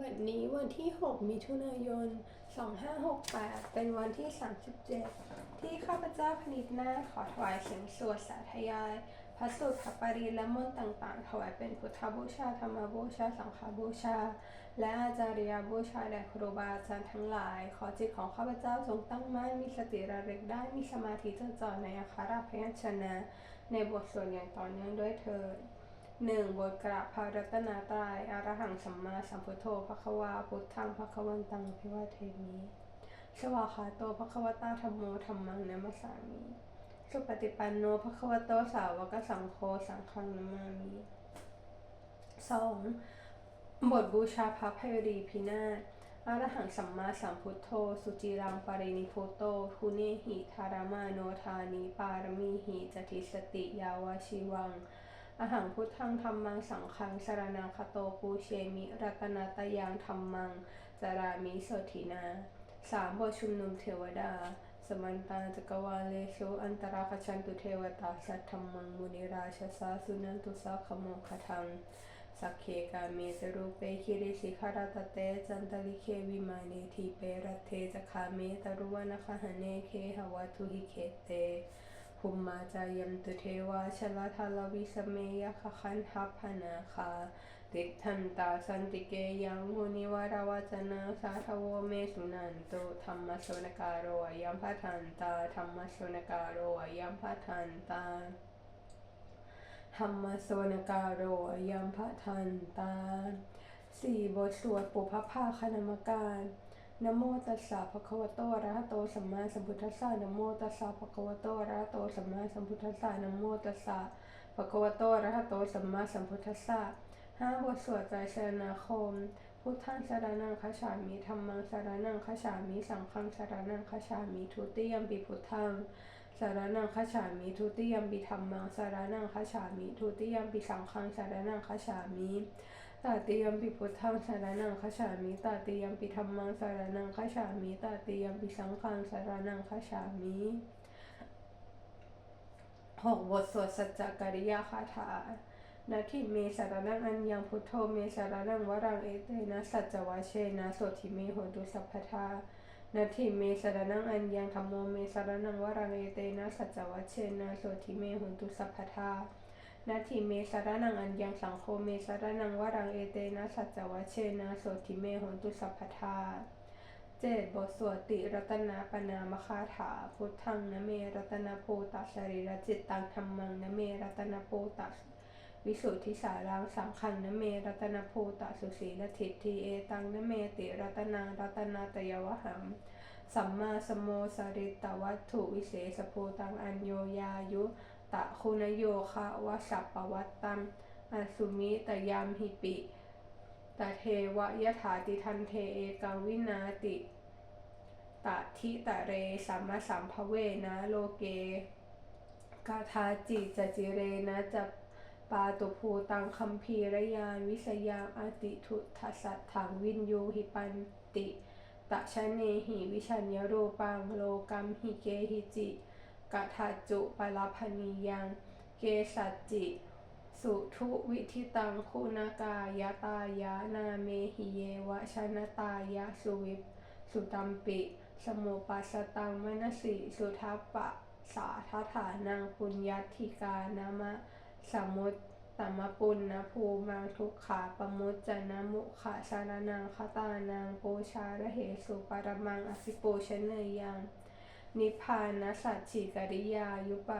บัดนี้วันที่ 6 มิถุนายน 2568 เป็นวันที่ 37 ที่ข้าพเจ้าพนิจนาขอถวายเสียงสวดสาธยาย พระสูตรพระปริตรและมนต์ต่างๆ ถวายเป็นพุทธบูชา ธรรมบูชา สังฆบูชา และอาจาริยบูชาแด่ครูบาอาจารย์ทั้งหลาย ขอจิตของข้าพเจ้าจงตั้งมั่น มีสติระลึกได้ มีสมาธิจดจ่อในอักขระพยัญชนะ ในบทสวดอย่างต่อเนื่องด้วยเถิด หนึ่งบทกราบพระรัตนตรัยอรหังสัมมาสัมพุทโธภควาพุทธังภควันตังพิวาเทมิสวากาโตภควตาธรรมโมธรรมังนัมสสามิสุปฏิปันโนภควโตสาวกสังโฆสังฆังนมามิสองบทบูชาพระพยรีพินาศอรหังสัมมาสัมพุทโธ สุจิรังปรินิพุตโตทุเนหิธารมาโนธานิปารมีหิจติสติยาวชิวัง อหังพุทธังธรรมังสังฆังสารณังคโตปูเชมิรัตนาตยังธรรมังจารามิโสถินาสามบทชุมนุมเทวดา สมันตาจักวาเลสุอันตราคชันตุเทวตาสัทธรรมังมุนิราชสาสุนันตุสาขโมคทังสักเคกาเมสรูเปคิริสิขารตเตจันตลิเควิมาเนทีเปรัตเทจคาเมตรุวนาคหเนเคหวัตุหิเคเต ภุมมาจายัมตุเทวาชลทาลวิสเมยคคันทัพพนาคาติทันตาสันติเกยังมุนิวาราวจนะสาทโวเมสุนันโตธรรมสวนการโรยัมพัทันตาธรรมสวนการโรยัมพัทันตาธรรมสวนการโรยัมพัทันตาสี่บทสวดปุพพภาคณมการ นะโมตัสสะภะคะวะโตอะระหะโตสัมมาสัมพุทธัสสะนะโมตัสสะภะคะวะโตอะระหะโตสัมมาสัมพุทธัสสะนะโมตัสสะภะคะวะโตอะระหะโตสัมมาสัมพุทธัสสะห้าบทสวดใจสรณาคม พุทธังสารณังคฉามิธัมมังสารณังคฉามิสังฆังสารณังคฉามิทุติยมปิพุทธังสารณังคฉามิทุติยมปิธัมมังสารณังคฉามิทุติยมปิสังฆังสารณังคฉามิ ตาติยมปิพุทธังสารนังคฉามิตาติยมปิธัมมังสารนังคฉามิตาติยมปิสังฆังสารนังคฉามิหกบทสวดสัจจกริยาคาถานาทิเมสารนังอัญญังพุทโธเมสารนังวรังเอเตนะสัจจวาเชนะโสทิเมโหตุสัพพทานาทิเมสารนังอัญญังธรรมโมเมสารนังวรังเอเตนะสัจจวาเชนะโสทิเมโหตุสัพพทา นาทีเมสารนังอันยังสังโฆเมสารนังวรังเอเตนะสัจวัชเชนะโสทิเมหนตุสัพพทาเจ็ดบทสวดติรัตนาปนามคาถา พุทธังนเมรัตนาโพตัสรีรจิตตังธรรมังนเมรัตนาโพตัสวิสุทธิสารังสังขังนเมรัตนาโพตัสุสีลทิฏฐิเอตังนเมติรัตนารัตนาตยวหังสัมมาสมโมสริตตวัตถุวิเศษโพตังอัญโยยายุ ตะคุณโยคะวสัปปวัตตังอสุมิตยามหิปิตะเทวะยถาติทันเทเอกังวินาติตะทิตะเรสัมมาสัมภเวนะโลเก กาทาจิจจิเรนะจะปาตุภูตังคัมภีรยานวิสยามอาติทุทัสสัทถังวินยูหิปันติ ตะชะเนหิวิชัญญโรปังโลกัมหิเกหิจิ กะทัจจุปลาพนียัง เกสัจจิ สุทุวิธิตังคุณากายตายะนาเมหิเยวะชนะตายะสุวิปสุตัมปิ สมุปัสตังมนสิสุทัปปะสาทฐานังปุญญัติกานามะสมุตตมปุณณภูมังทุกขาปมุจจนะมุขะสารนังคตานังโปชาระเหสุปรมังอภิปูชเนยยัง นิพพานสัจฉิกริยายุป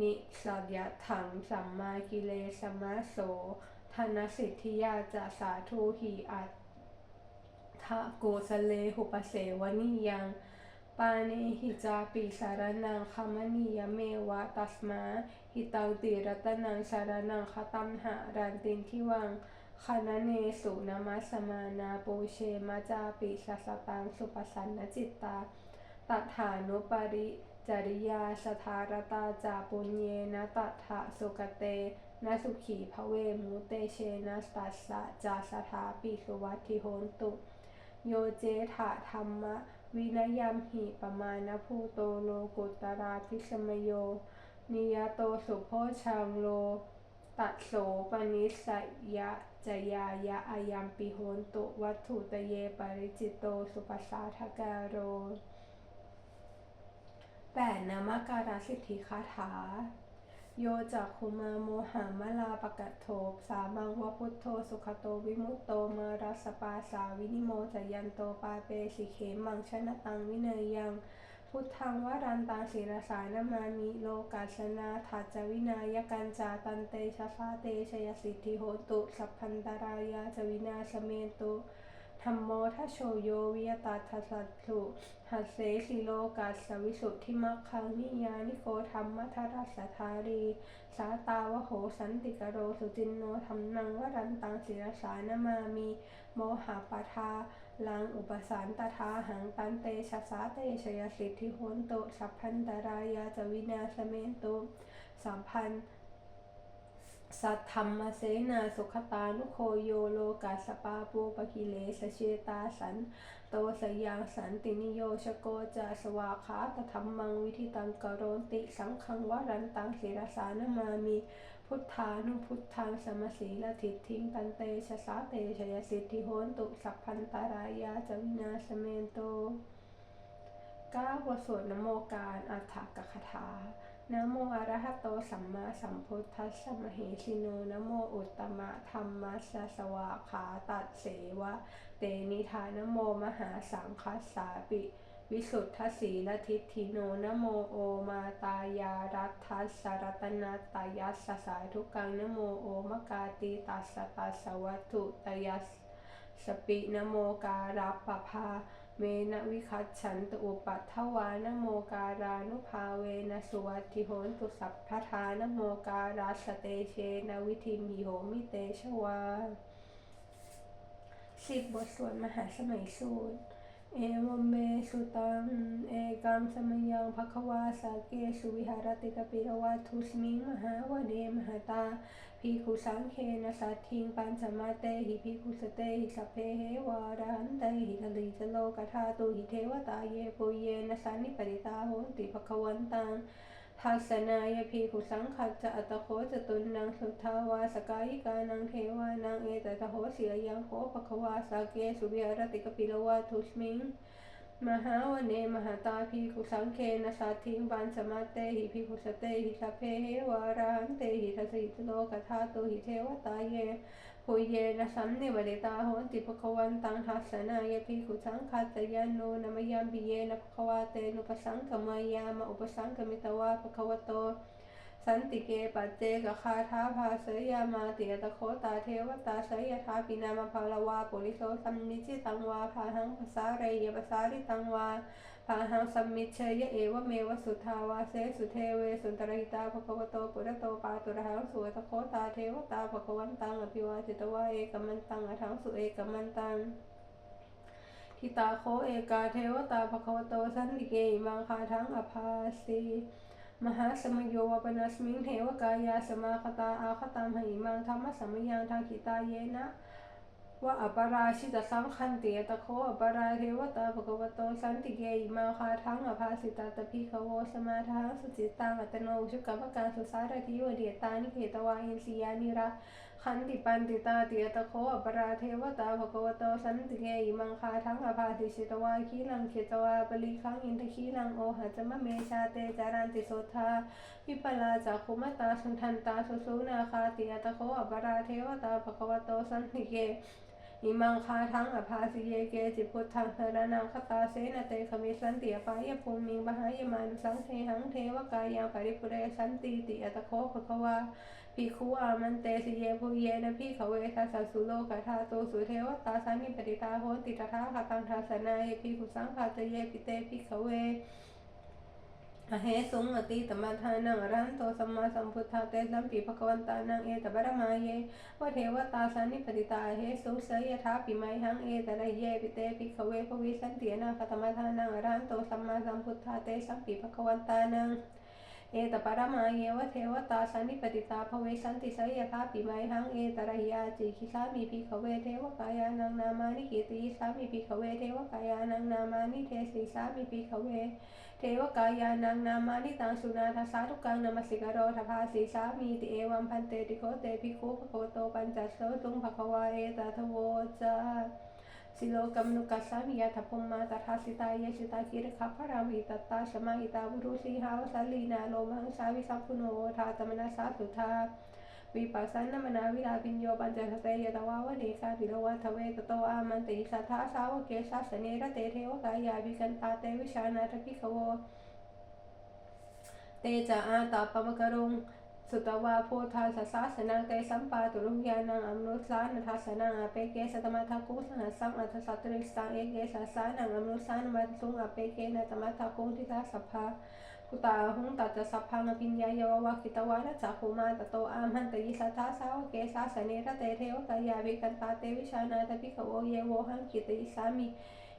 นิสัยถังสัมมากิเลสมาโสธนสิทธิยาจะสาธุหิอัตทะโกสเลหุปเสวนิยังปาเนหิจาปิสารนังคามนียเมวะตัสมาหิตังติรัตนังสารนังคตัมหารันตินทิวังคณเนสุนามัสมานาปูเชมาจาปิสัสตังสุปสันนจิตตา ตัฐานุปริจริยาสธารตาจาปุญเยนะตัฐะสุกเตนะสุขีภเวมุเตเชนะตัสสะจาสถาปิสุวัตถิโหนตุ โยเจถาธรรมะ วินยัมหิปมาณภูโตโลกุตราพิสมโย นิยโตสุโพชังโล ตัดโสปนิสยะจยายะอายัมปิโหนตุ วัตถุตเยปริจิตโตสุปัสสาทการโร แปดนามาการสิทธิคาถา โยจักคุมาโมหามลาปะกะโทสามังวพุทโธสุขโตวิมุตโตมารัสปาสาวินิโมจยันโตปาเปสิเขมังชนะตังวิเนยยัง พุทธังวรันตังศิรสายนามามิโลกัสนาทัจจวินายกันจาตันเตชะฟาเตชยสิทธิโหตุ สัพพันตรายาจวินาสเมตุ ธรรมโมทัโชโยวิยตาทัสสุหัสเสสิโลกัสสวิสุทธิมัคคังนิยานิโกธรรมทรัสธารี สาตาวโหสันติกโรสุจินโนธรรมนังวรันตังศิรสานามามิโมหะปะทาลังอุปสานตถาหังตันเตชะสาเตชยสิทธิโหนตุสัพพันตรายาจวินาสเมนตุสัมพันธ์ สัทธรรมเสนาสุขตานุโคโยโลกัสปาปูปกิเลสเชตาสัน โตสยังสันตินิโยชโกจะสวาขาตธรรมังวิธิตังกโรติสังขังวรันตังศิรสานามามิพุทธานุพุทธังสมสีละทิฏฐิงตันเตชะสาเตชยสิทธิโหนตุสัพพันตารายาจวินาสเมนโตก้าวบทสวดนโมการอัฏฐกคาถา นะโมอะระหะโตสัมมาสัมพุทธัสสะมเหสิโนนะโมอุตตมะธรรมัสสะสวาขาตัดเสวะ เตนิทานโมมหาสังคัสสาปิ วิสุทธสีลทิฏฐิโนนะโมโอมาตายารัตทัสสรตนาตายัสสสายทุกังนะโมโอมกาติตัสสะตัสสวัตุตยัสสปินะโมการัปปภา เมนะวิคัตฉันตุอุปัฏฐวานโมการานุภาเวนะสุวัตถิโหนตุสัพพทานโมการัสเตเชนะวิธิมิโหมิเตชวาสิบบทสวดมหาสมัยสูตร เอวเมสุตัง เอกัมสมยังภควาสาเกสุวิหารติกปิรวัตุสมิงมหาวเดมหาตา ภิกขุสังเคนะสัตถิงปัญจมาเตหิภิกขุสเตหิสัพเพเหวารันเตหิทลิจโลกธาตุหิเทวตาเยปุเยนะสันนิปริตาโหนติภควันตังทัศนายพีขุสังขัดจะอัตโคจตุนนางสุทาวาสกายิกานังเทวานังเอตตะโหเสียยังโคภควาสาเกสุวิหารติกปิลวาทุสมิง มหาวเนมหาตาพีขุสังเคนะสัตถิงปัญสมาเตหิพีขุ สันเตหิทัสสิตโลกธาตุหิเทวตาเยหุยเยนะสัมนิวริตาโหนติภควันตังทัสนายพีขุสังขัดจะยันโนนมยัมปิเยนะภควาเสังกมายมะอุปสังกมิตวาเจเจกคาทาภาเสยามาติยตโคตาเทวตาเสยทาปินามาภาลวาปุริโสสัมมิจิตังวาภาหังภาษาเรยภาษาริตังวาภาหังสัมมิเชยเอวเมวสุทาวาเสสุเทเวสุนตรหิตาภควโตปุระโตปาตุระหังสุตโคตาเทวตาภควันตังอภิวาสิตวาเอกมันตังอทังสุเอกมันตังทิตาโคเอกาเทวตาภควโตสันติเกมังคาทังอภาสี มหาสมโยวปนัสมิงเทวกายาสมาคตาอาคตามหิมังธรรมสมยังทางขิตาเยนะว่าอปราชิตสังคันเตียตะโคอปราเทวตาภควโตสันติเกอิมาคาทังอภาสิตาตพิขโวสมาทังสุจิตังอัตโนชุกรรมการสุสารทิวเดียตานิเขตวาอินสียานิระ ขันติปันติตาเตียตะโคอปราเทวตาภควโตสันติเกอิมังคาทังอภาสิชิตวาคีลังเขตวาปลีขังอินทคีลังโอหัจมะเมชาเตจารันติโสธาวิปลาจากคุมตาสุนทันตาสุสุนาคาติยตะโคอปราเทวตาภควโตสันติเกอิมังคาทังอภาสิเยเกจิพุทธังเทระนังคตาเสนเตขมิสันติอปายภูมิงบหายมานุสังเทหังเทวกายังปริปุเรสันติติอัตโคภควา ภิกขุอามันเตสิเยภูเยนะพิขเวทัสสุโลกธาโตสุเทวตาสันนิปติตาโหติตถาคตังทัสนาเยภิกขุสังฆาจเยปิเตภิกขเวอเหสุงอติตมะทานังอรหันโตสัมมาสัมพุทธาเตสัมปีภควันตานังเอตบรมาเยวะเทวตาสันนิปติตาเหสุเสยทาปิไมหังเอตระเยปิเตปิขเวภวิสันเติยนาคตมะทานังอรหันโตสัมมาสัมพุทธาเตสัมปีภควันตานัง เอตปรมาเยวะเทวตาสันนิปติตาภเวสันติสยภาปิไมหังเอตระหิยาจิคิสามีภิขเวเทวกายานังนามานิกิติสามีภิขเวเทวกายานังนามานิเทสิสามีภิขเวเทวกายานังนามานิตังสุนาทสาทุกังนามสิกโรทภาสีสามีติเอวัมพันเตติโคเตภิกขุภโคโตปัญจโสตุงภควาเอตทโวจา สิโลกัมนุกัสสามิยาทพมมาตถาสิตาย สิตาคิรคัพพรามิตตาสมาหิตาบุรุสีหาวสัลลีนาโลมังสาวิสัพพุโนทาตมนาสาสุธาวิปัสสนมนาวิลาปิญโยปัญจสเตยตวาวเนกาปิโลวัทเวตโตอามันติสัทธาสาวเกสาสเนระเตเทวกาสัตวิชานาทพิขโวเตาอาตาปมกรุงสุตวาโพธาสสาสนังเตสัมปาตุรุยานังอมนุสานัทาสนังอเปเกสตมาทาคุสหัสังอัทสัตริสังเอเกสัสานังอมนุสานมัตุงอเปเกนตมาทาคุทิทาสัพพาคุตาหุงตัจสัพพังอภิญญายาวะคิตวานะจักขุมาตโตอามันตยิสัทธาสาวเกสาสเนระเตเทวกายาวิกันตาเตวิชานาตปิขโวเยโวหังกิตอิสามิ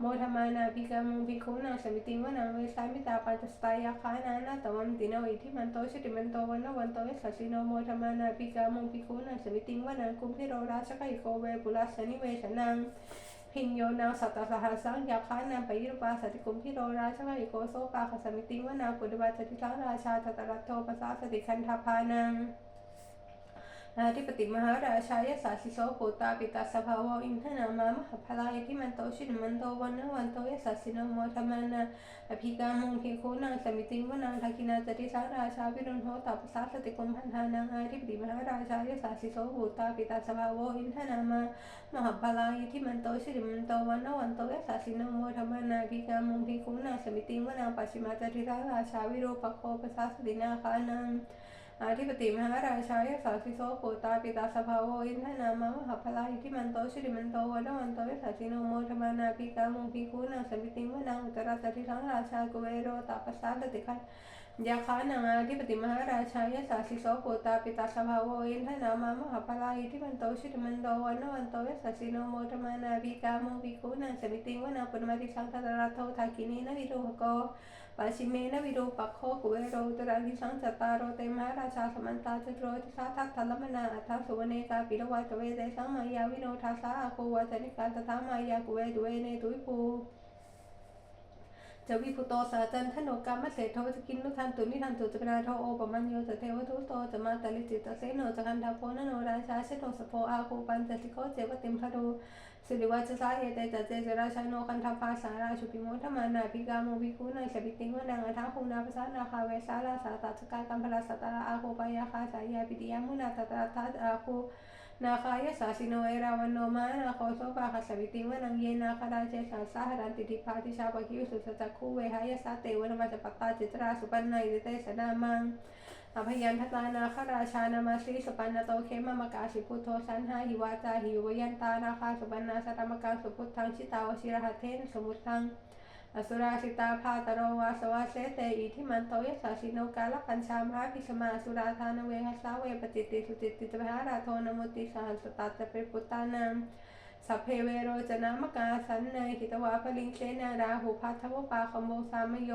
โมธมานาภิกามุภิกขุนาสมิติวนาเวสามิตาปัจจสตายาคานานาตวันติโนอิทิมันโตชิติมันโตวันนวันโตยสัสสิโนโมธมานาภิกามุภิกขุนาสมิติวนาคุมพิโรราชกิโกเวปุรัสนิเวชนังพิญโยนาสัตตสหัสสังยาคานาปยิรุปาสติคุมพิโรราชกิโกโสปาคสมิติวนาปุตตะสติสังราชาตตรัตโทปสาสติคันธพานัง นาธิปติมหาราชายสาสิโสโปตาปิตาสภาวอินทนามามหาพลายที่มันโตชินมันโตวันนวันโตยสัสสิโนโมธมานาอภิกามุงพิโคนังสมิติงวนางทั वशिमेनविरूपः खो कुबेरो दुरविशं चतारो ते महाराजा समन्ता चतुरोदिशा तक्तलमना अथ सुवनेता विरवाचवे देशा माया विनोठा सा अको वचनिका तथा माया कुवे द्वे ने द्विपू จฉิมาจติสาราชาวิโรปโคปสาสตินาคานังอาธิปติมหาราชายสาสิโสโปตาปิตาสภาวอินทนามามหาพลาอิทิมันโตชิริมันโตวันวันโตยสัสิโนโมธมานาปิกามุปิคูนังสมิติงวนังอุตระกุเวโรตาปสาตติคันโนทนานโตชิริมันโตวันวันโตยสัสิโนโมธมานาปิกามุปิคูนังสมิติงวนังปุณมาติสังตระโททากินีนวิโรหโกปาชิเมนะโรปัคโคกุเวโรตรานิสังจตารโรเตมหาราชาสมันตาจโรติสาทักทันาอัฏฐสุวเนกาปิรวัตเวเตสังมายาวิโนทาสาอาโกวัจนิกาตถามายากุเวตุเวเนตุวิปูจะวิพุโตสาจันทโนกรรมเสโทจะกินนุทันตุนิทันตุจะกนาโทโอปมัญโยจะเทวทุโตจะมาตลิจิตเสโนจะกันทาโพนโนราชาเชโนสโพอาคูปันจติโคเจวติมพะโดสิริวัจสาเหตุจัจเจจราชาโนคันทภาสาราชุปิโมทมานาภิกาโมภิกุนาสบิติงวนังอัฏฐภูนาภาษานาคาเวสาลาสาตัสกากัมพลาสตาราอาโคปายาคาสายาปิติยามุนาตตาทัตอาโค นาคายสาสิโนเอราวันโนมานาโคโสปาคัสบิติงวนังเยนาคาราเจสาสาหรันติทิพาติชาปคิวสุสจักคูเวหายสาเตวนามาจปัตตาจิตราสุปันไนเตสนามังอภยันทตานาคราชานามาสีสุปันนโตเขมมกาสิพุทโธสันหาหิวาจาหิวยันตานาคาสุปันนาสตมกาสุพุทธังชิตาวชิรหัตเทนสมุทัง อสุราสิตาภาตโรวาสวาเสเตอิทิมันโตยสาสิโนกาลปัญชามหาพิสมาสุราธานเวหสาเวปจิตติสุจิตติจพาราโทนมุติสหัสตัตเปปุตตานังสัพเพเวโรจนามกาสันเนยหิตวาพลิงเสนาราหูพัทธวปาคมโมสามโย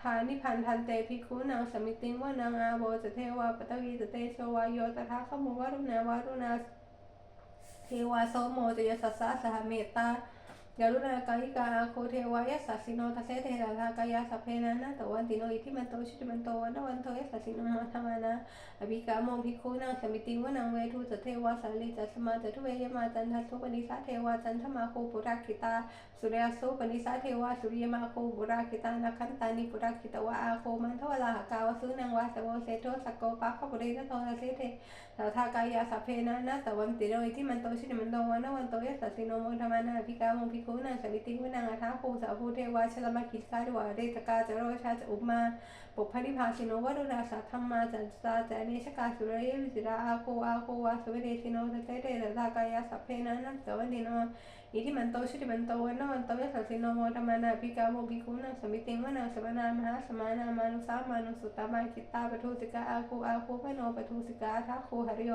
ทานิพันธันเตภิกขุนางสมิติงวานางอาโวจะเทวาปตวีจะเตโชวายโยตถาขมุวารุณาวารุณาเทวาโสโมจยสัสสะสหเมตตา ยารุณากายิกาอาโคเทวายสัสสิโนทัสเสเทระทากายาสัพเพนะนะตวันติโนอิทิมันโตชิตมันโตวันวันโทยสัสสิโนมาธมานะอภิกาโมภิกขุนางสมิติวนางเวทุจะเทวาสาลีจัสมาจะทุเวยมาจันทัสุปนิสาเทวาจันทมาโคปุราคิตา สุริยโสปนิสาเทวาสุริยมาโคบุราคิตานาคันตานิปุราคิตวะอาโคมันทวลาหกาวสุนังวาสโวเซโทสกโกปะขบุริทโทสเสเทสาทากายาสัพเพนะนะตวันติโรอิทิมันโตชินมันโตวันนวันโตยสัสสิโนโมธมานาภิกาโมภิกขุคูนังสวิติวนังอาทาภูสาภูเทวาชลมาคิสการวาเรตกาจโรชาจอุมา ปุพริภาสิโนวรุณาสัทธรรมาจันตาจานิชกาสุรเยวิจิราอาโกอาโกวาสุเวเดชิโนเตเตเตตากายาสัพเพนันตวันดิโนอิทิมันโตชุติมันโตวันนวันโตยสัสสิโนโมธรรมานาภิกาโมภิกุนังสมิติงวนังสมนามหาสมานามานุสามานุสุตตามาคิตตาปทุสิกาอาโกอาคูปโนปทุสิกาทัคคูหริโย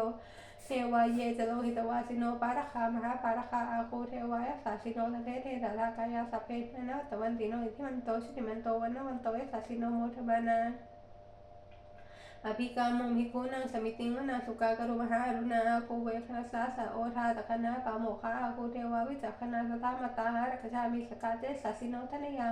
เทวายเยจโลหิตวาสิโนปารคามหาปารคาอาคูเทวายสัสสิโนเตเตเตตากายาสัพเพนันตวันติโนอิทิมันโตชุติมันโตวันนวันโตเยสัสสิโนโมธรรมานาอภิกามงพิกุนังสมิติงวนาสุกากรุมหาอรุณาอาคูเวคณสาสะโอทาตะคณะปาโมคาอาคูเทวาวิจักขณาสตามตาหารกชามิสกาเจสัสสิโนทนยังอาคาปชุนโนทะนานาตวันติโนอิทิมันโตชุติมันโตวันตวันโตยสัสสิโนโมธรรมานาภิกามง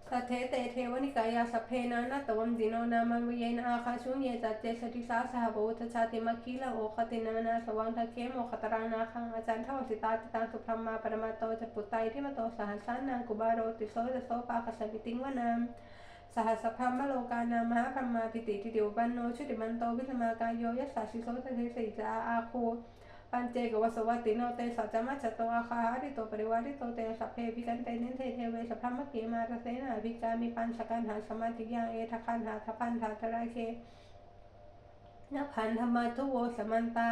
สัทาคูปรานิมิตาทเสเดดารากายาสเพนานาตวันติโนอิทิมันโตชุติมันนโนวันโตยสัสสิโนมางวนังสเทเตเทวนิกายาสเพนานาตวันดิโนนามังวิเยนอาคาชุนเยจัตเจสติสาสหบุตชาติมาคีลาโอคตินานาสวังทะเคมโมคตรานาคังอาจารย์ทวสิตาติตังสุพรมมาปรมาโตจปุตไตที่มาโตสหัสานังกุบาโรติโสจะโสปาคสมิติงวนามสหัสพรมโลกานามหาพรมมาปิติทิติวปันโนชุติมันโตวิสมากายโยยัสสาสิโสตเทสิจาอาคู ปัญเจกวสวัตติโนเตสัจมัจจตวาคาหาริโตปริวาริโตเตสัพเพวิกันเตนิเทเทเวสัพพมะเกมารเสนาภิกามิปัญชกันหาสมาธิยาเอทคันหาทพันธาทราเคนพันธรรมทุโวสมันตา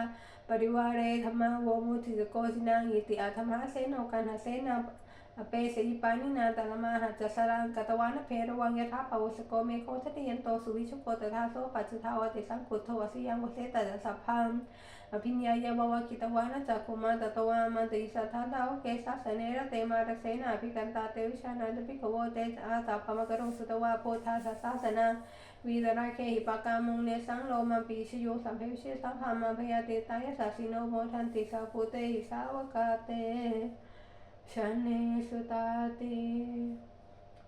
ปริวาเรธรรมโวมุติโกสินังอิติอาธรรมะเสโอกันหาเสนา เปเสยิปานินาตาลมาหัจจสรังกตวานเพรวังยถาปวสโกเมโคทติยันโตสุวิชุโกตถาโสปัจจุทาวติสังกุทโทวสิยังวเสตตสัพพังอภิญญายาวกิตวานะจักขุมาตตวามันติสัทธาดาวเกสัสเนระเตมารเสนาภิกันตาเตวิชานาตปิกโวเตอาตาปมกรุงสุตวาโพธาสัสสนาวีดราเคหิปากามุงเนสังโลมาปีชโยสัมเพวิเชสังหามาพยาเตตายสัสสิโนโมทันติสาภูเตหิสาวกาเต ชเนสุตาติ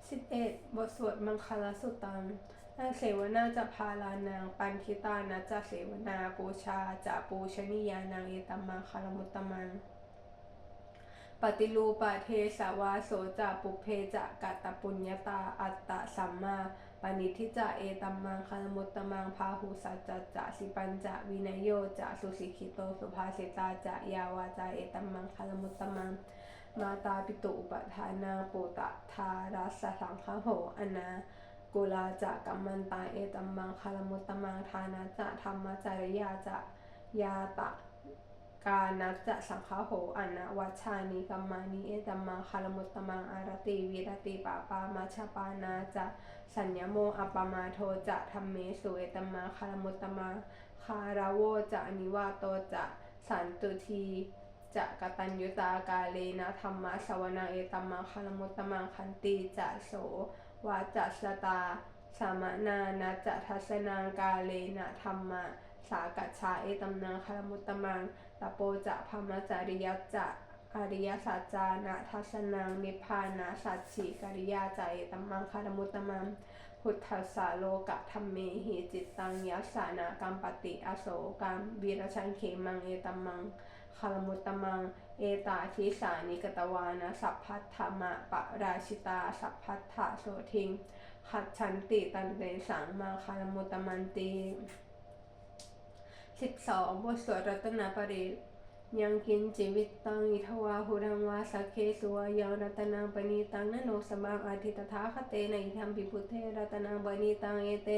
สิบเอ็ดบทสวดมังคลสุตังนาเสวนาจะพาลานางปันทิตานะจะเสวนาปูชาจะปูชนียานางเอตัมมังคารมุตตมังปฏิรูปะเทสาวาโสจะปุเพจะกัตตปุญญาตาอัตตะสัมมาปณิทิจะเอตัมมังคารมุตตมังพาหุสัจจะจะสิปัญจะวินยโยจะสุสิกิโตสุภาสิตาจะยาวาจาเอตัมมังคารมุตตมัง มาตาปิตุอุปทานาโปตะทารัสสังคโหอนากุลาจะกัมมันตาเอตัมมังคารมุตตมังทานาจะธรรมจริยาจะยาตะกานัจจะสังฆโหอนะวัชานิกัมมานิเอตัมมังคารมุตตมังอารติวิรติปาปามาชปานาจะสัญญโมอัปมาโทจะธรรมเมสุเอตัมมังคารมุตตมังคาราโวจะนิวาโตจะสันตุที จะกตัญญุตากาเลนะธรรมะสวนาเอตัมมังคารมุตตมังคันติจะโสวาจัสตาสามนานาจะทัศนางกาเลนะธรรมะสากัจฉาเอตัมนังคารมุตตมังตโปจะพมจริยจะอริยสัจจานะทัศนังนิพพานาสัจฉิกริยาใจตัมมังคารมุตตมังพุทธัสสะโลกะธรรมเมหิจิตตังยัสสานากัมปติอโศกัมวีรชันเขมังเอตัมมัง คลมุตตมัง เอตาทิสานิกตวานะสัพพัทธมะปะราชิตา สัพพัทธะโสทิงขัดฉันติตันเตสังมาคลมุตตมันติสิบสองบทสวดรัตนปริ ยังกินจิวิตตังอิทวาหุรังวาสักเคสุวายาวรัตนังปณีตังนโนสมังอาทิตถาคเตนะอิธรรมปิพุทเทรัตนังปณีตังเอเต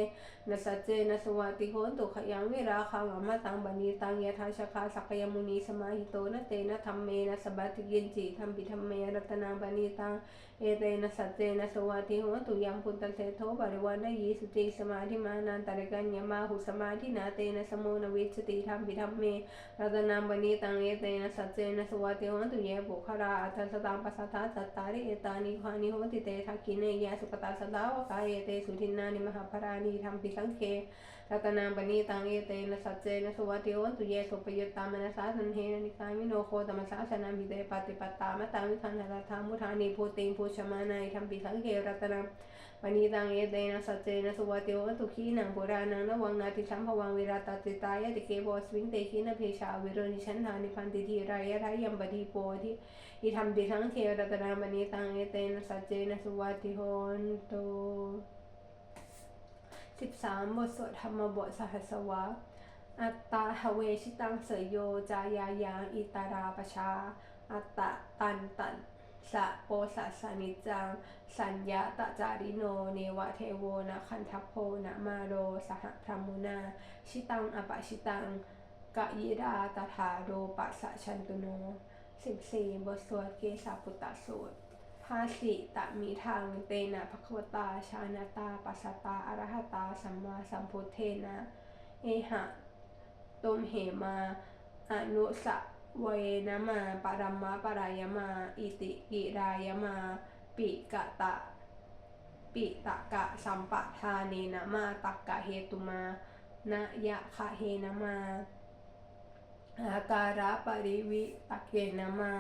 นะสัจเจนะสวัติโหนตุขยังวิราคังอมตังปณีตังยถาชคาสักยมุนีสมาหิโตนะเตนะธรรมเมนะสบัติกินจิธรรมปิธรรมเมรัตนังปณีตังเอเตนะสัจเจนะสวัติโหตุยังพุทธเสโทปริวันะยีสุติสมาธิมานันตริกัญญมาหุสมาธินาเตนะสมุนวิชติธรรมปิธรรมเมรัตนังปณีตังเอเตนะสัจเจนะสวัสดิวันตุเยบุค รัตนามปณีตังเอเตนะสัจเจนะสุวัสดิวันตุเยสุปยุตตามนัสาสันเฮนะนิกามิโนโคตมสาสนามิเตปฏิปตตามะตังวิคันธาธามุทานิภูติงภูชมานัยธรรมปิสังเครัตนามปณีตังเอเตนะสัจเจนะสุวัติโอนตุขีนังปุรานังนวังนาติสัมภวังวิราตติตายะติเกโบสวิงเตขีนะเพชาวิโรนิชันทานิพันติทีรายะทายัมปฏิโปธิอิธรรมติสังเทระตนามปณีตังเอเตนะสัจเจนะสุวัติโหนโต สิบสามบทสวดธรรมบทสหัสวะ อัตตาหเวชิตังเสยโย จายายังอิตาราปชา อัตตะตันตันสะโปสัสสนิจัง สัญญาตจาริโน เนวะเทโวนะคันทัพโพนะมาโร สหพรมุนา ชิตังอปะชิตังกะยิราตถาโรปัสสะชันตุโนสิบสี่บทสวดเกสาปุตตสูตร ภาสิตะมีทางเตนะภควตาชานาตาปัสสตาอรหตาสัมมาสัมพุทเทนะเอหะตุมเหมาอนุสะเวนะมาปรัมมะปรายมา อิติกิรายมา ปิกะตะ ปิตะกะสัมปะทาเนนะมาตักกะเฮตุมานะยะคะเฮนะมาอาการะปริวิตักเยนะมา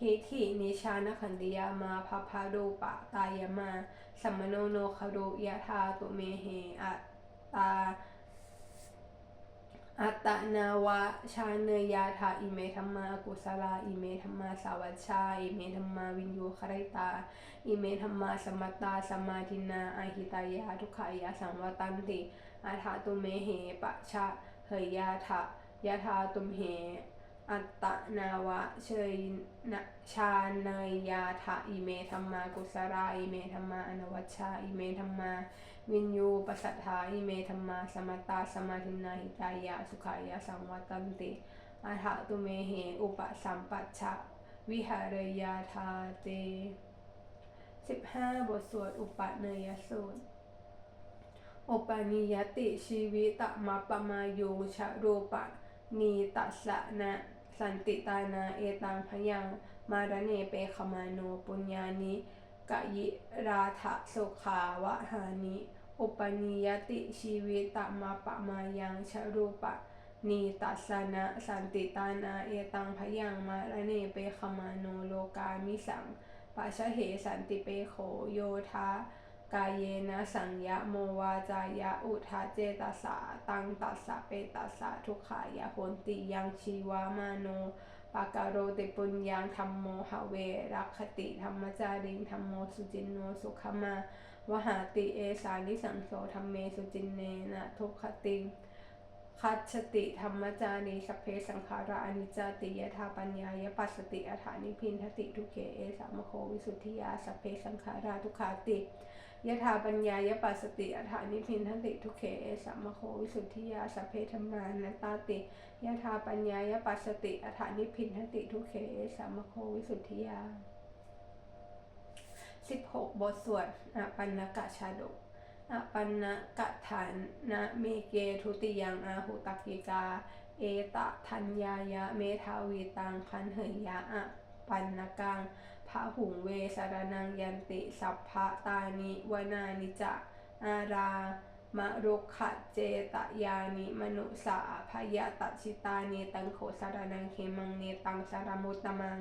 ทิฐินิชานขันติยามาภพารูปะตายมาสัมมโนโนคารุยะธาตุเมเหอัตตาอัตนาวะชาเนยาธาอิเมธัมมากุสลาอิเมธัมมาสาวัชชาอิเมธัมมาวินยูคริตาอิเมธัมมาสมัตตาสมาธินาอาหิตายาทุกขายาสังวตันติอาธาตุเมเหปะชะเฮยยาทะยะธาตุมเห อัตตนาวะเชยนะชาเนยยาทะอิเมธัมมากุสราอิเมธัมมาอนวัชชาอิเมธัมมาวินยูปัสสัทธาอิเมธัมมาสมัตตาสมาธินาหิตายาสุขายาสังวัตันติอาทะตุเมเหอุปสัมปัชชะวิหารยาธาเตสิบห้าบทสวดอุปเนยสูตรโอปนิยติชีวิตมาปมาโยชะโรปะนีตัสสะนะ สันติตานาเอตังพยังมารเนเปขมาโนปุญญานิกะยิราทะสุขาวะหานิอุปนิยติชีวิตมาปมายังชะรูปะนีตัสนะสันติตานาเอตังพยังมารเนเปขมาโนโลกามิสังปัชเหสันติเปโขโยทา กายเยนะสัญญาโมวาจายะอุทาเจตสาตังตัสสะเปตัสสะทุกขายะโหนติยังชีวามาโนปากาโรติปุญญังธรรมโมหะเวรักขติธรรมจาริงธรรมโมสุจินโนสุขมาวหาติเอสานิสังโสธรรมเมสุจินเนนะทุกขติงคัจฉติธรรมจารีสัพเพสังขาราอนิจจติยถาปัญญายปัสสติอัฏฐานิพินทติทุเขเอสามโควิสุทธิยาสัพเพสังขาราทุกขาติ ยะถาปัญญายปัสสติอัฏฐานิพินทันติทุเขเอสัมมโควิสุทธิยาสัพเพธรรมานัตตาติยะถาปัญญายปัสสติอัฏฐานิพินทันติทุเขเอสัมมโควิสุทธิยาสิบหกบทสวดอปันนกะชาดกอปันนกะฐานนะเมเกทุติยังอาหุตักิกา เอตะทัญญายะเมทาวีตังคันเหยยะอะปันนกัง พระหุงเวสารนังยันติสัพพะตานิวนานิจะอารามรุขะเจตยานิมนุสาพยาตชิตาเนตังโขสารนังเขมังเนตังสารมุตตมัง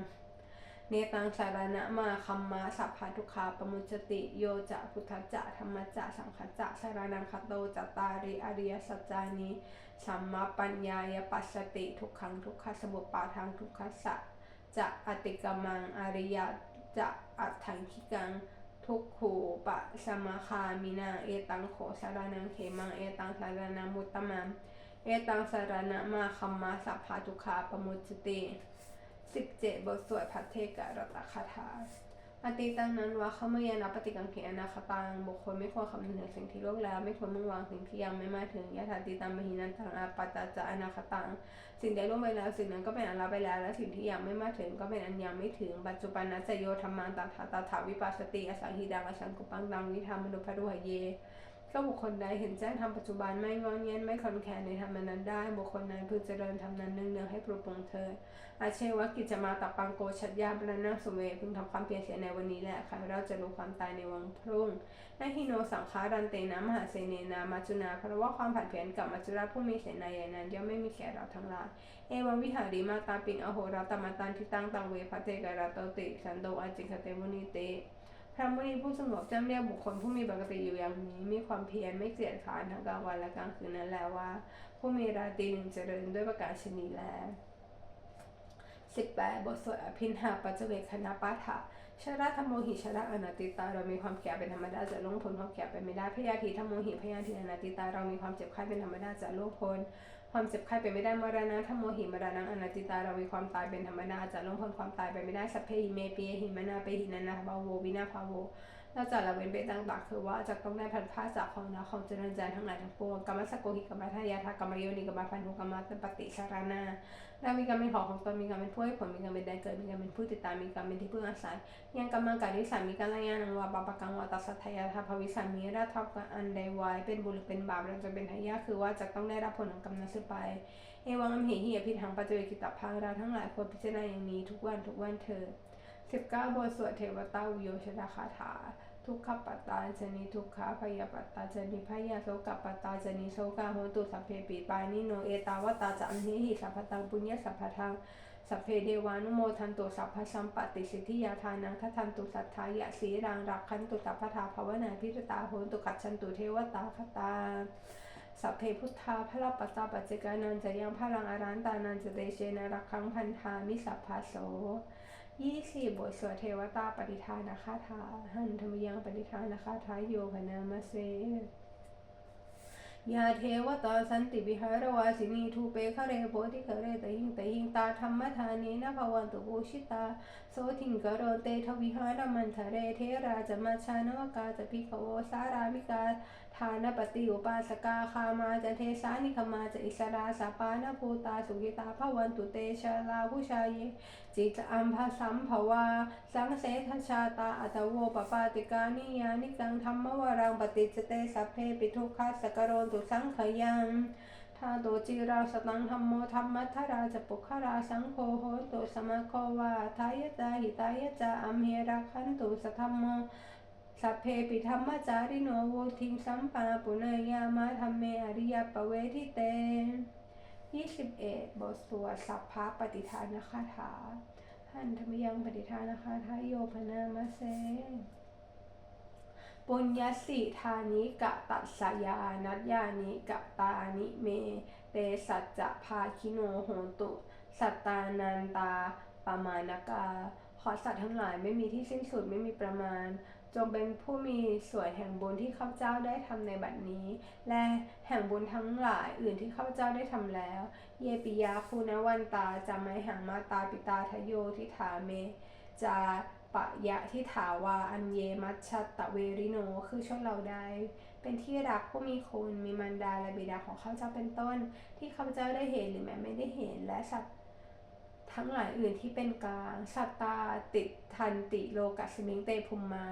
เนตังสารณะมาคัมมาสัพพทุขาปมุจติโยจะพุทธจะธรรมจะสังขจะสารนังคโตจตาริอริยสัจจานิสัมมาปัญญายปัสสติทุกขังทุกขสมุปปาทางทุกขสัจ จะอติกมังอริยจะอัตถังคิกัง ทุกขูปะสมาคามินาเอตังโขสารนังเขมังเอตังสารนังมุตตมังเอตังสารณะมาคัมมาสัพพาทุคาปมุจติสิบเจ็ดบทสวดพัทเทกะรัตคาถา อติตังนั้นว่าเขาไม่ยานาปฏิกังเขอนาคตังบุคคลไม่ควรคำนึงถึงสิ่งที่ล่วงแล้ว ไม่ควรมุ่งหวังสิ่งที่ยังไม่มาถึงยะถาติตังมหินันตังอาปตาจะอนาคตัง สิ่งใดล่วงไปแล้ว สิ่งนั้นก็เป็นอันละไปแล้ว และสิ่งที่ยังไม่มาถึงก็เป็นอันยังไม่ถึง ปัจจุบันนัสโยธรรมังตัถาตถาวิปัสสติอสังหิดังอสังกุปังตังวิธามนุพะรุหเย ก็บุคคลใดเห็นแจ้งทำปัจจุบันไม่งอนเงียนไม่คลอนแคลนในธรรมนั้นได้ บุคคลนั้นพึงเจริญทำนั้นเนืองๆให้ปรุปรุงเธอ อาเชวะกิจจะมาตับปังโกชัดยาปรนังสุเวพึงทำความเพียรเสียในวันนี้แหละค่ะเราจะรู้ความตายในวันพรุ่งนาฮิโนสังขารันเตนะมหาเสเนนามาจุนาเพราะว่าความผัดเพี้ยนกับมัจจุราชผู้มีเสนาใหญ่นั้นย่อมไม่มีแก่เราทั้งหลายเอวังวิหาริมาตาปิงอโหราตมาตันทิตังตังเวพระเตกระโตติสันโดอาจิคเตมุนิเต พระมุนีผู้สงบจำเรียกบุคคลผู้มีปกติอยู่อย่างนี้ มีความเพียรไม่เกียจคร้านทั้งกลางวันและกลางคืนนั้นแหละว่า ผู้มีราตรีหนึ่งเจริญด้วยประกาศชนีแลสิบแปดบทสวดอภินหาปัจเจเวคคณปาฐะชราธรรมโมหิชราอนาติตาเรามีความแก่เป็นธรรมดาจะล่วงพ้นความแก่ไปไม่ได้พยาธิธรรมโมหิพยาธิอนาติตาเรามีความเจ็บไข้เป็นธรรมดาจะล่วงพ้น ความเจ็บไข้เป็นไม่ได้มรณะธรรมโมหิมรณะอนาติตาเรามีความตายเป็นธรรมดาจะล่วงพ้นความตายไปไม่ได้สัพเพหิเมปียหิมนาเปหินันนาภาโววินาภาโว นอกจากละเว้นไปต่างๆคือว่าจะต้องได้พันผ้าจากของนะของเจริญใจทั้งหลายทั้งปวงกรรมสกโกหิกรรมทายาทกรรมโยนิกรรมพันธุกรรมตปฏิชารานาเรามีกรรมเป็นของของตนมีกรรมเป็นผู้ให้ผลมีกรรมเป็นแดนเกิดมีกรรมเป็นผู้ติดตามมีกรรมเป็นที่พึ่งอาศัยยังกรรมังการวิสัยมีการรายงานวาปปะกังวาตัสสัทายาทาภวิสัยมีราทอกันอันใดไว้เป็นบุญหรือเป็นบาปเราจะเป็นทายาคือว่าจะต้องได้รับผลของกรรมนั้นสืบไปเอวังอัมเหหิอภิทังปัจเจกิตาพังเราทั้งหลายควรพิจารณาอย่างนี้ทุกวันทุกวันเถิดสิบเก้าบทสวดเทวตาอุโยชนาคาถา ทุกขปัตตาจนิทุกขาพยาปัตตาจนิพยาโสกปัตตาจนิโสกาโหตุสัพเพปีปานิโนเอตาวตาจัมเหหิสัพพตังปุญญสัพพทังสัพเพเดวานุโมทันตุสัพพสัมปติสิทธิยาทานังทัทันตุสัทธายะสีรังรักขันตุสัพพทาภาวนาพิรตาโหตุกัจฉันตุเทวตาคตาสัพเพพุทธาพระปัสสาปัจจกานันจะยังพลังอารันตานันจะเตเชนะรักขังพันธามิสัพพโส ยี่สี่บทสวดเทวตาปฏิทานาคาถาหันธรรมยังปฏิทานาคาถาโยพนามาเสยาเทวตาสันติวิหารวาสินีทูเปคะเรโพธิคะเรตหิงตหิงตาธรรมทานีนะภวันตุโภชิตา โสทิงกโรเตทวิหารมันทะเรเทราจมัชชานวกาจะพิขโวสารามิกา ทานปฏิอุปาสกาคามาจะเทสานิคมาจะอิสราสาปานภูตาสุขิตาภวันตุเตชะลาผู้ชายจิตอัมภสัมภวา สังเสทชาตาอัตโวปปาติกานิยานิกังธรรมวรังปฏิจเตสัพเพปิทุกขัสสกโรนตุสังขยังทาโตจิราสตังธรรมโมธรรมัทธราจะปุคราสังโฆโหตุสมะโควาทายะจาหิตายะจาอัมเหรักขันตุสัทธรรมโม สัพเพปิธรรมจาริโนโวทิงสัมปาปุเนยามาธรรมเมอริยปเวทิเตยี่สิบเอ็ดบทสวดสัพพะปฏิทานคาถาหันธรรมยังปฏิทานคาถาโยพนามาเซปุญญสิธานิกะตัสยานัตยานิกะตานิเม เตสัจจะภาคิโนโหตุ สัตตานันตาปมานกาขอสัตว์ทั้งหลายไม่มีที่สิ้นสุดไม่มีประมาณ จงเป็นผู้มีส่วนแห่งบุญที่ข้าพเจ้าได้ทำในบัดนี้ และแห่งบุญทั้งหลายอื่นที่ข้าพเจ้าได้ทำแล้ว เยปิยาคูณวันตาจะไม่หังมาตาปิตาทโยทิถาเมจาปะยะทิถาวาอันเยมัชชตะเวริโนคือชนเราใดเป็นที่รักผู้มีคุณมีมารดาและบิดาของข้าพเจ้าเป็นต้น ที่ข้าพเจ้าได้เห็นหรือแม้ไม่ได้เห็นและสัตว์ทั้งหลายอื่นที่เป็นกลางสัตตาติทันติโลกัสมิงเตภุมมา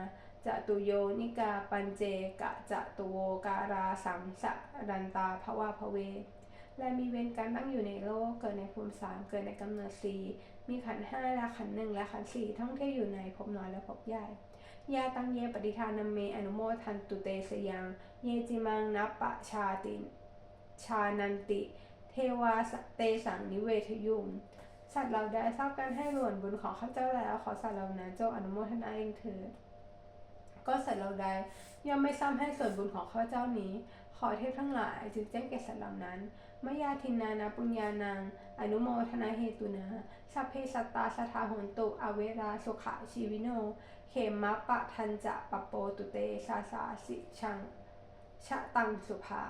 จตุโยนิกาปัญเจกะจตุโวการาสัมสะรันตาภวาภเว และมีเวรการตั้งอยู่ในโลกเกิดในภูมิสามเกิดในกำเนิดสี่มีขันห้าและขันหนึ่งและขันสี่ท่องเที่ยวอยู่ในภพน้อยและภพใหญ่ยาตังเยปฏิทานาเมอนุโมทันตุเตสยัง เยจิมังนัปปะชาติชานันติ เทวาสเตสังนิเวทยุมสัตว์เราได้ทราบการให้ส่วนบุญของข้าพเจ้าแล้ว ขอสัตว์เหล่านั้นจงอนุโมทนาเองเถิด ก็สัตว์เราใดย่อมไม่ซ้ำให้ส่วนบุญของข้าเจ้านี้ ขอเทพทั้งหลายจึงแจ้งแก่สัตว์เหล่านั้นมยาทินานาปุญญานังอนุโมทนาเหตุนาสัพเพสัตตาสทาหนตุอเวราสุขะชีวิโน เขมมะปะทันจะปะโปตุเตชาสาสิชังชะตังสุภา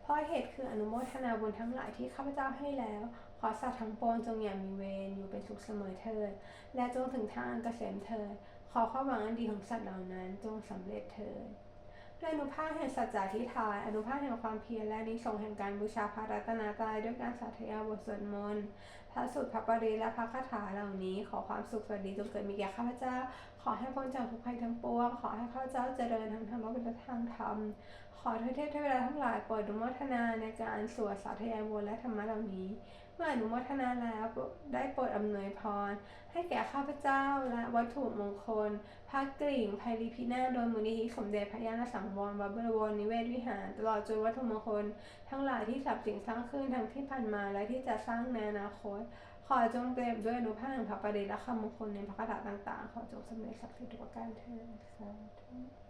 เพราะเหตุคืออนุโมทนาบุญทั้งหลายที่ข้าพเจ้าให้แล้ว ขอสัตว์ทั้งปวงจงอย่ามีเวรอยู่เป็นสุขเสมอเถิดและจงถึงทางอันเกษมเถิด อความหวังอันดีของสัตว์เหล่านั้นจงสำเร็จเถิดด้วยอนุภาพแห่งสัจจะทิฏฐานอนุภาพแห่งความเพียรและนิสงแห่งการบูชาพระรัตนตรัยด้วยการสาธยายบทสวดมนต์พระสูตรพระปริและพระคาถาเหล่านี้ ขอความสุขสวัสดีจงเกิดมีแก่ข้าพเจ้า ขอให้พ้นจากทุกภัยทั้งปวง ขอให้ข้าพเจ้าเจริญทั้งธรรมและทางธรรม ขอเทวเทพเทวดาทั้งหลายโปรดอนุโมทนาในการสวดสาธยายบทและธรรมะเหล่านี้ เมื่ออนุโมทนาแล้วได้โปรดอำนวยพร ให้แก่ข้าพเจ้าและวัตถุมงคลพระกริ่งไพรีพินาโดยมูลนิธิสมเด็จพระญาณสังวรวัดบวรนิเวศวิหาร ตลอดจนวัตถุมงคล ทั้งหลายที่สับสิ่งสร้างขึ้นทั้งที่ผ่านมาและที่จะสร้างในอนาคต ขอจงเต็มด้วยอนุภาพแห่งพระปริตรและคำมงคลในพระคาถาต่างๆ ขอจงสำเร็จสักดิ์สิทธิ์ทุกประการเถิดสาธุ